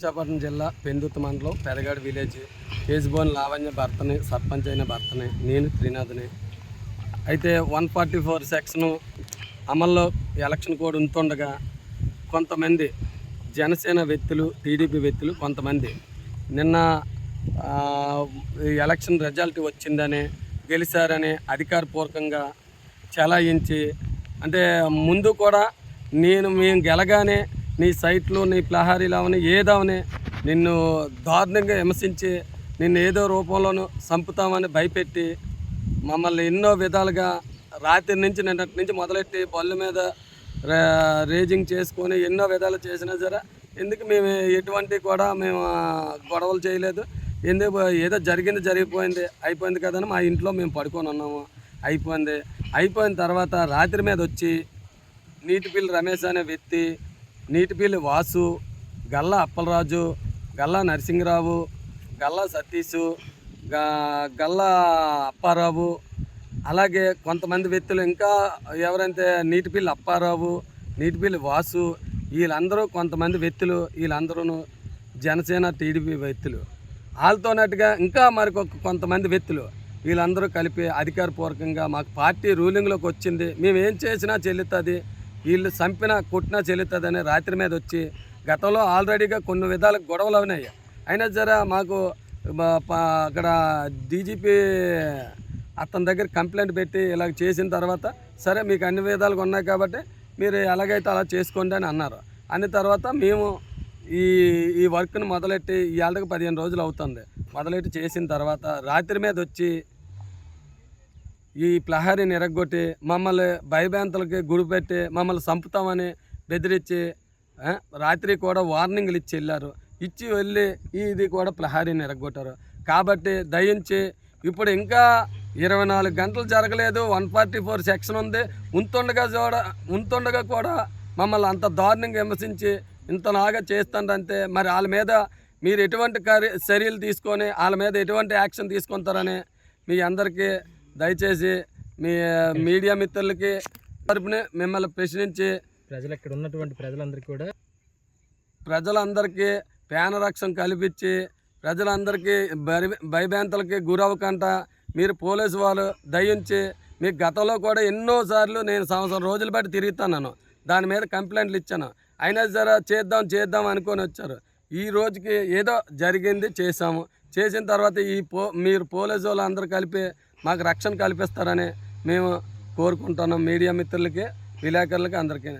విశాఖపట్నం జిల్లా పెందుతు మండలం పెదగాడు విలేజ్. కేజ్బోన్ లావణ్య భర్తని సర్పంచ్ అయిన భర్తని నేను త్రినాథ్ని. అయితే వన్ ఫార్టీ ఫోర్ సెక్షన్ అమల్లో ఎలక్షన్ కోడ్ ఉంటుండగా కొంతమంది జనసేన వ్యక్తులు టీడీపీ వ్యక్తులు కొంతమంది నిన్న ఎలక్షన్ రిజల్ట్ వచ్చిందని గెలిచారని అధికారపూర్వకంగా చెలాయించి అంటే ముందు కూడా నేను మేము గెలగానే నీ సైట్లు నీ ప్లహారీలవని ఏదవని నిన్ను దారుణంగా విమర్శించి నిన్ను ఏదో రూపంలోనూ చంపుతామని భయపెట్టి మమ్మల్ని ఎన్నో విధాలుగా రాత్రి నుంచి నిన్నటి నుంచి మొదలెట్టి బళ్ళు మీద రేజింగ్ చేసుకొని ఎన్నో విధాలు చేసినా సరే ఎందుకు మేము ఎటువంటి కూడా మేము గొడవలు చేయలేదు. ఎందుకు ఏదో జరిగింది జరిగిపోయింది అయిపోయింది కదని మా ఇంట్లో మేము పడుకొని ఉన్నాము. అయిపోయింది. అయిపోయిన తర్వాత రాత్రి మీద వచ్చి నీటి బిల్లు రమేష్ అనే వ్యక్తి నీటిపీలి వాసు గల్లా అప్పలరాజు గల్లా నరసింహరావు గల్లా సతీషు గల్లా అప్పారావు అలాగే కొంతమంది వ్యక్తులు ఇంకా ఎవరైతే నీటిపీల్లి అప్పారావు నీటిపీల్లి వాసు వీళ్ళందరూ కొంతమంది వ్యక్తులు వీళ్ళందరూ జనసేన టీడీపీ వ్యక్తులు. వాళ్ళతోనట్టుగా ఇంకా మరికొక కొంతమంది వ్యక్తులు వీళ్ళందరూ కలిపి అధికారపూర్వకంగా మాకు పార్టీ రూలింగ్లోకి వచ్చింది. మేము ఏం చేసినా చెల్లుతుంది. వీళ్ళు చంపినా కొట్టినా చెల్లుతుంది రాత్రి మీద వచ్చి గతంలో ఆల్రెడీగా కొన్ని విధాల గొడవలు అయినాయి అయినా జర మాకు అక్కడ డీజీపీ అతని దగ్గర కంప్లైంట్ పెట్టి ఇలా చేసిన తర్వాత సరే మీకు అన్ని విధాలుగా ఉన్నాయి కాబట్టి మీరు ఎలాగైతే అలా చేసుకోండి అని అన్నారు. అన్న తర్వాత మేము ఈ ఈ వర్క్ను మొదలెట్టి ఇవాళకి పదిహేను రోజులు అవుతుంది. మొదలెట్టి చేసిన తర్వాత రాత్రి మీద వచ్చి ఈ ప్లహారీని ఎరగొట్టి మమ్మల్ని భయభ్రాంతులకి గుడిపెట్టి మమ్మల్ని చంపుతామని బెదిరించి రాత్రి కూడా వార్నింగ్లు ఇచ్చి వెళ్ళారు. ఇచ్చి వెళ్ళి ఇది కూడా ప్లహారీని ఎరగొట్టారు కాబట్టి దయించి ఇప్పుడు ఇంకా ఇరవై నాలుగు గంటలు జరగలేదు. వన్ ఫార్టీ ఫోర్ సెక్షన్ ఉంది. ఉంటుండగా చూడ ఉంటుండగా కూడా మమ్మల్ని అంత దారుణంగా విమర్శించి ఇంతలాగా చేస్తారంటే మరి వాళ్ళ మీద మీరు ఎటువంటి కర్ చర్యలు తీసుకొని వాళ్ళ మీద ఎటువంటి యాక్షన్ తీసుకుంటారని మీ అందరికీ దయచేసి మీ మీడియా మిత్రులకి తరపున మిమ్మల్ని ప్రశ్నించి ప్రజలు ఇక్కడ ఉన్నటువంటి ప్రజలందరికీ కూడా ప్రజలందరికీ పేనరక్షం కల్పించి ప్రజలందరికీ భరి- భయభ్రాంతులకి గురవకుండా మీరు పోలీసు వాళ్ళు దయించి మీకు గతంలో కూడా ఎన్నోసార్లు నేను సంవత్సరం రోజులు బట్టి తిరుగుతున్నాను. దాని మీద కంప్లైంట్లు ఇచ్చాను. అయినా సరే చేద్దాం చేద్దాం అనుకొని వచ్చారు. ఈ రోజుకి ఏదో జరిగింది చేసాము చేసిన తర్వాత ఈ పో మీరు పోలీసు వాళ్ళు అందరూ కలిపి మాకు రక్షణ కల్పిస్తారని మేము కోరుకుంటున్నాం మీడియా మిత్రులకి విలేకరులకి అందరికీ.